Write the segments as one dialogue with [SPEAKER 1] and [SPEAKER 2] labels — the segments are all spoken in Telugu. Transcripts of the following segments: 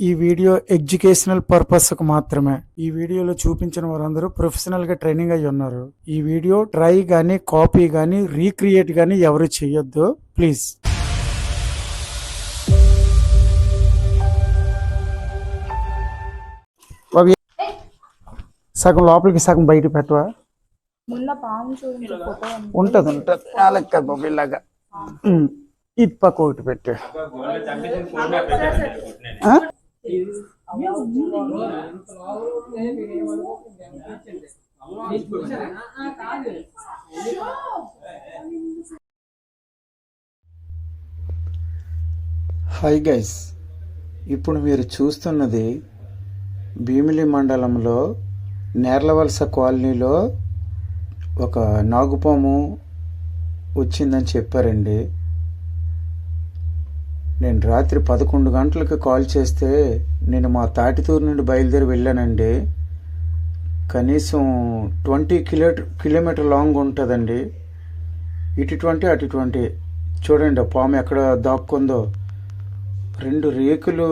[SPEAKER 1] ఈ వీడియో ఎడ్యుకేషనల్ పర్పస్కు మాత్రమే. ఈ వీడియోలో చూపించిన వారందరూ ప్రొఫెషనల్గా ట్రైనింగ్ అయి ఉన్నారు. ఈ వీడియో ట్రై గానీ కాపీ గానీ రీక్రియేట్ గానీ ఎవరు చేయొద్దు. ప్లీజ్. సగం లోపలికి సగం బయట పెట్టవా. ఉంటది ఉంటది. వాళ్ళకి కదా బాబు ఇలాగా ఉమ్. ఇది పక్క ఒకటి పెట్టు? హాయ్ గైస్ ఇప్పుడు మీరు చూస్తున్నది భీమిలి మండలంలో నేర్లవలస కాలనీలో ఒక నాగుపాము వచ్చిందని చెప్పారండి. నేను రాత్రి పదకొండు గంటలకు కాల్ చేస్తే నేను మా తాటితూరు నుండి బయలుదేరి వెళ్ళానండి. కనీసం ట్వంటీ కిలో కిలోమీటర్ లాంగ్ ఉంటుందండి. ఇటు ట్వంటీ అటు ట్వంటీ. చూడండి ఆ పాము ఎక్కడ దాక్కుందో. రెండు రేకులు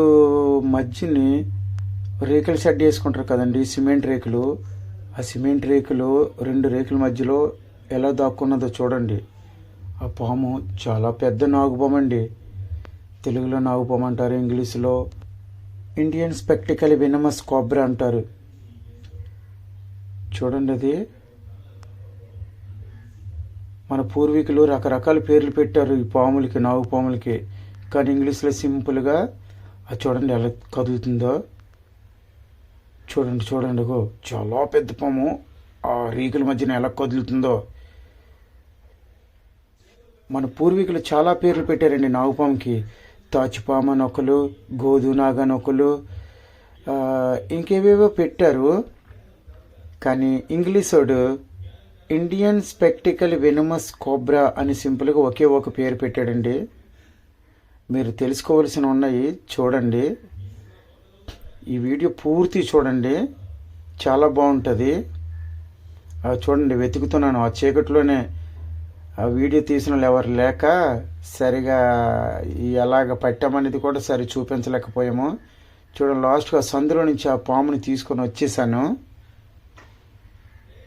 [SPEAKER 1] మధ్యని రేకులు షెడ్ వేసుకుంటారు కదండి సిమెంట్ రేకులు. ఆ సిమెంట్ రేకులు రెండు రేకుల మధ్యలో ఎలా దాక్కున్నదో చూడండి. ఆ పాము చాలా పెద్ద నాగుపాము అండి తెలుగులో నాగుపాము అంటారు ఇంగ్లీష్లో ఇండియన్ స్పెక్టికల్ వినమస్ కోబ్రా అంటారు. చూడండి అది. మన పూర్వీకులు రకరకాల పేర్లు పెట్టారు ఈ పాములకి నాగు పాములకి. కానీ ఇంగ్లీష్లో సింపుల్గా అది చూడండి ఎలా కదులుతుందో. చూడండి చూడండి గో చాలా పెద్ద పాము. ఆ రీకుల మధ్యన ఎలా కదులుతుందో. మన పూర్వీకులు చాలా పేర్లు పెట్టారండి నాగుపాముకి తాచుపామ నొకలు గోధునాగ నొకలు ఇంకేవేవో పెట్టారు. కానీ ఇంగ్లీషోడు ఇండియన్ స్పెక్టికల్ వెనుమస్ కోబ్రా అని సింపుల్గా ఒకే ఒక పేరు పెట్టాడండి. మీరు తెలుసుకోవాల్సిన ఉన్నాయి చూడండి. ఈ వీడియో పూర్తి చూడండి. చాలా బాగుంటుంది. చూడండి వెతుకుతున్నాను. ఆ చీకట్లోనే ఆ వీడియో తీసిన వాళ్ళు ఎవరు లేక సరిగా ఎలాగ పట్టామనేది కూడా సరి చూపించలేకపోయాము. చూడండి లాస్ట్గా సందులో నుంచి ఆ పాముని తీసుకొని వచ్చేసాను.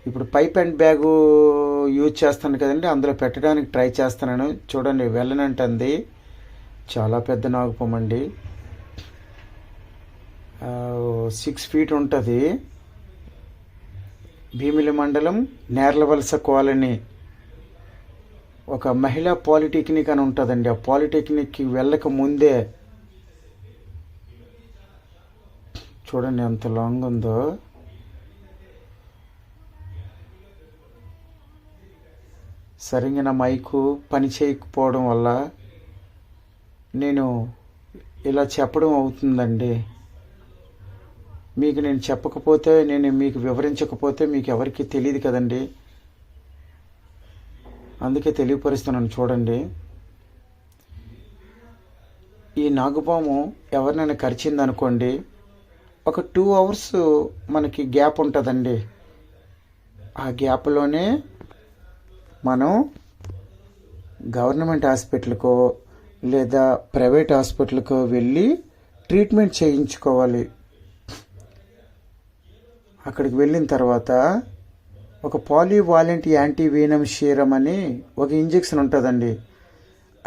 [SPEAKER 1] ఇప్పుడు పైప్ అండ్ బ్యాగు యూజ్ చేస్తాను కదండి అందులో పెట్టడానికి ట్రై చేస్తున్నాను. చూడండి వెళ్ళనంటుంది. చాలా పెద్ద నాగుపాము అండి సిక్స్ ఫీట్ ఉంటుంది. భీమిలి మండలం నేర్లవలస కాలనీ. ఒక మహిళా పాలిటెక్నిక్ అని ఉంటుందండి. ఆ పాలిటెక్నిక్కి వెళ్ళక ముందే చూడండి ఎంత లాంగ్ ఉందో. సరిగిన మైకు పని చేయకపోవడం వల్ల నేను ఇలా చెప్పడం అవుతుందండి. మీకు నేను చెప్పకపోతే నేను మీకు వివరించకపోతే మీకు ఎవరికి తెలియదు కదండి. అందుకే తెలియపరుస్తున్నాను చూడండి. ఈ నాగుపాము ఎవరినైనా కరిచింది అనుకోండి ఒక టూ అవర్స్ మనకి గ్యాప్ ఉంటుందండి. ఆ గ్యాప్లోనే మనం గవర్నమెంట్ హాస్పిటల్కో లేదా ప్రైవేట్ హాస్పిటల్కో వెళ్ళి ట్రీట్మెంట్ చేయించుకోవాలి. అక్కడికి వెళ్ళిన తర్వాత ఒక పాలీవాలెంట్ యాంటీ వీనం షీరం అని ఒక ఇంజెక్షన్ ఉంటుందండి.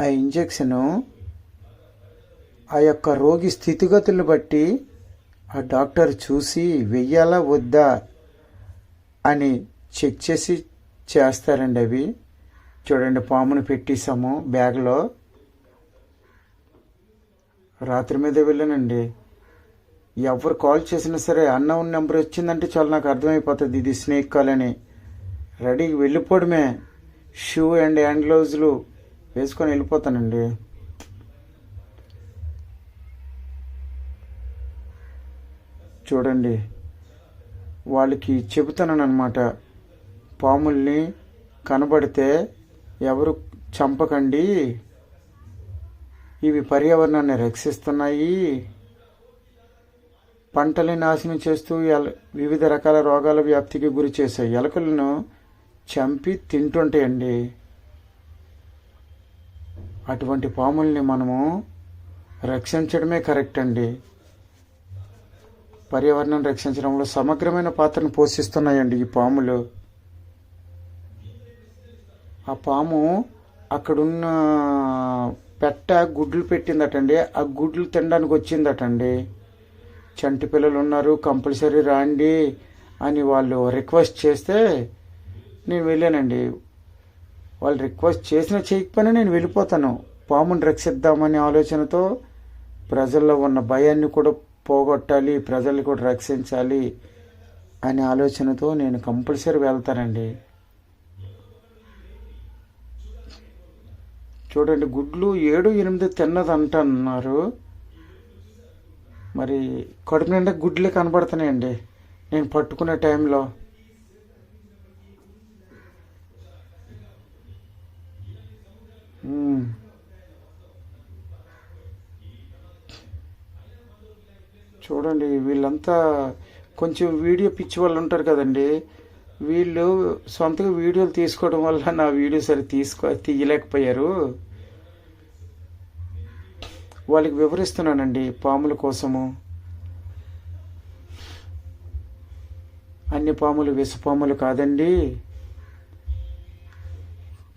[SPEAKER 1] ఆ ఇంజెక్షను ఆ యొక్క రోగి స్థితిగతులను బట్టి ఆ డాక్టర్ చూసి వెయ్యాలా వద్దా అని చెక్ చేసి చేస్తారండి అవి. చూడండి పామును పెట్టేసాము బ్యాగ్లో. రాత్రి మీద వెళ్ళానండి. ఎవరు కాల్ చేసినా సరే అన్నౌన్ నెంబర్ వచ్చిందంటే చాలా నాకు అర్థమైపోతుంది. ఇది స్నేక్ కాల్ అని. రెడీకి వెళ్ళిపోవడమే. షూ అండ్ హ్యాండ్ గ్లౌజులు వేసుకొని వెళ్ళిపోతానండి. చూడండి. వాళ్ళకి చెబుతున్నాను అనమాట పాముల్ని కనబడితే ఎవరు చంపకండి. ఇవి పర్యావరణాన్ని రక్షిస్తున్నాయి. పంటల్ని నాశనం చేస్తూ ఎల వివిధ రకాల రోగాల వ్యాప్తికి గురి చేసే ఎలకలను చంపి తింటుంటాయండి అటువంటి పాముల్ని మనము రక్షించడమే కరెక్ట్ అండి. పర్యావరణం రక్షించడంలో సమగ్రమైన పాత్రను పోషిస్తున్నాయండి ఈ పాములు. ఆ పాము అక్కడున్న పెట్ట గుడ్లు పెట్టిందటండి ఆ గుడ్లు తినడానికి వచ్చిందటండి చంటి పిల్లలు ఉన్నారు కంపల్సరీ రాండి అని వాళ్ళు రిక్వెస్ట్ చేస్తే నేను వెళ్ళానండి. వాళ్ళు రిక్వెస్ట్ చేసిన చేయకపోయినా నేను వెళ్ళిపోతాను. పాముని రక్షిద్దామనే ఆలోచనతో ప్రజల్లో ఉన్న భయాన్ని కూడా పోగొట్టాలి ప్రజల్ని కూడా రక్షించాలి అనే ఆలోచనతో నేను కంపల్సరీ వెళ్తానండి. చూడండి గుడ్లు ఏడు ఎనిమిది తిన్నది అంటున్నారు మరి కడుపు నిండా గుడ్లే కనబడుతున్నాయండి. నేను పట్టుకునే టైంలో. చూడండి వీళ్ళంతా కొంచెం వీడియో పిచ్చి వాళ్ళు ఉంటారు కదండి. వీళ్ళు సొంతగా వీడియోలు తీసుకోవడం వల్ల నా వీడియో సరి తీసుకో తీయలేకపోయారు. వాళ్ళకి వివరిస్తున్నానండి పాముల కోసము. అన్ని పాములు విషపాములు కాదండి.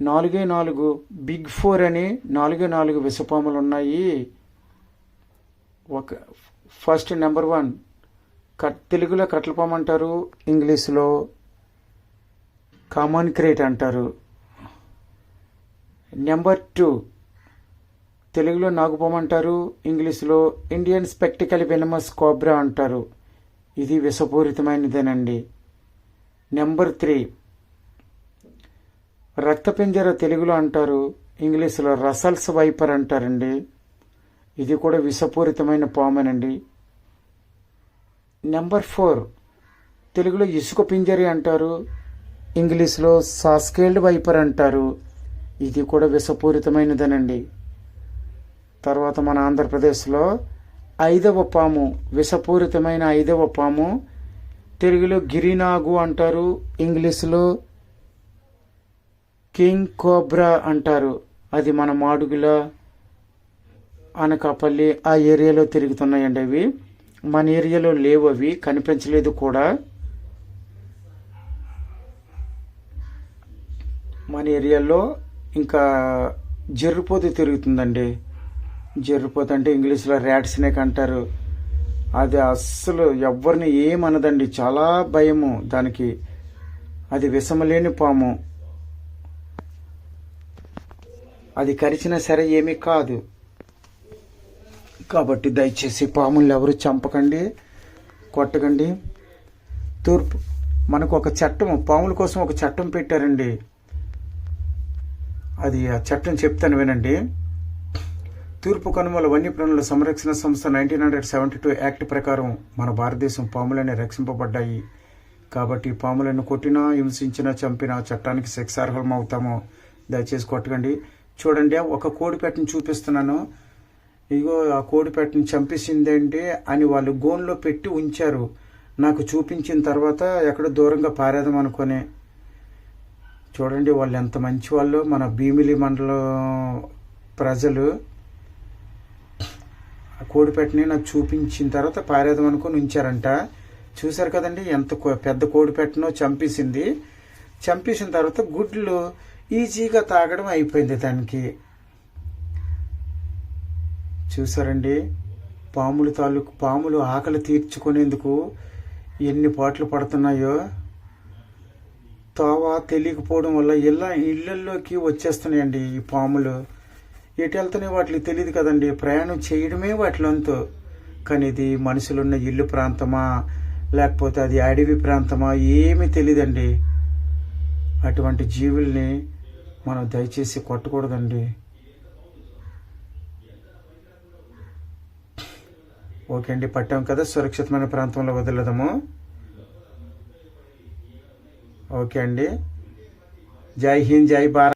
[SPEAKER 1] నాలుగే నాలుగు బిగ్ ఫోర్ అని నాలుగే నాలుగు విషపాములు ఉన్నాయి. ఒక ఫస్ట్ నెంబర్ వన్ కట్ తెలుగులో కట్లపాము అంటారు ఇంగ్లీష్లో కామన్ క్రేట్ అంటారు. నెంబర్ టూ తెలుగులో నాగుపాము అంటారు ఇంగ్లీష్లో ఇండియన్ స్పెక్టికల్ వెనమస్ కోబ్రా అంటారు. ఇది విషపూరితమైనదేనండి. Number three. రక్తపింజర తెలుగులో అంటారు ఇంగ్లీష్లో రసల్స్ వైపర్ అంటారండి. ఇది కూడా విషపూరితమైన పామేనండి. Number four. తెలుగులో ఇసుక పింజరి అంటారు ఇంగ్లీష్లో సాస్కేల్డ్ వైపర్ అంటారు. ఇది కూడా విషపూరితమైనదేనండి. తర్వాత మన ఆంధ్రప్రదేశ్లో ఐదవ పాము విషపూరితమైన ఐదవ పాము తెలుగులో గిరినాగు అంటారు ఇంగ్లీష్లో కింగ్ కోబ్రా అంటారు. అది మన మాడుగుల అనకాపల్లి ఆ ఏరియాలో తిరుగుతున్నాయండి అవి. మన ఏరియాలో లేవు అవి కనిపించలేదు కూడా. మన ఏరియాలో ఇంకా జర్రిపోతు తిరుగుతుందండి. జర్రిపోతు అంటే ఇంగ్లీష్లో ర్యాట్ స్నేక్ అంటారు. అది అస్సలు ఎవరిని ఏమనదండి. చాలా భయము దానికి. అది విషమలేని పాము. అది కరిచినా సరే ఏమీ కాదు. కాబట్టి దయచేసి పాములు ఎవరు చంపకండి కొట్టకండి. తూర్పు మనకు ఒక చట్టం పాముల కోసం ఒక చట్టం పెట్టారండి. అది ఆ చట్టం చెప్తాను వినండి. తూర్పు కనుమల వన్యప్రాణుల సంరక్షణ సంస్థ nineteen hundred seventy two act ప్రకారం మన భారతదేశం పాములనే రక్షింపబడ్డాయి. కాబట్టి పాములను కొట్టినా హింసించినా చంపినా చట్టానికి శిక్షార్హం అవుతాము దయచేసి కొట్టకండి. చూడండి ఒక కోడిపెట్టను చూపిస్తున్నాను. ఇగో ఆ కోడిపెట్టను చంపేసిందేంటి అని వాళ్ళు గోన్లో పెట్టి ఉంచారు. నాకు చూపించిన తర్వాత ఎక్కడ దూరంగా పారేదాం అనుకొని. చూడండి వాళ్ళు ఎంత మంచి వాళ్ళు. మన భీమిలి మండలం ప్రజలు కోడిపెట్టని నాకు చూపించిన తర్వాత పారేదం అనుకుని ఉంచారంట. చూశారు కదండి ఎంత కో- పెద్ద కోడిపెట్టనో చంపేసింది. చంపేసిన తర్వాత గుడ్లు ఈజీగా తాగడం అయిపోయింది దానికి. చూసారండి పాములు తాలూకు పాములు ఆకలి తీర్చుకునేందుకు ఎన్ని పాటలు పడుతున్నాయో. తోవ తెలియకపోవడం వల్ల ఇళ్ళ ఇళ్ళల్లోకి వచ్చేస్తున్నాయండి ఈ పాములు. ఎటు వెళ్తున్నాయి వాటికి తెలియదు కదండి. ప్రయాణం చేయడమే వాటిలంతో కానీ ఇది మనుషులున్న ఇల్లు ప్రాంతమా లేకపోతే అది అడవి ప్రాంతమా ఏమీ తెలియదండి అటువంటి జీవుల్ని మనం దయచేసి కొట్టకూడదండి. ఓకే అండి పట్టాం కదా. సురక్షితమైన ప్రాంతంలో వదలదము ఓకే అండి. జై హింద్ జై భారత్.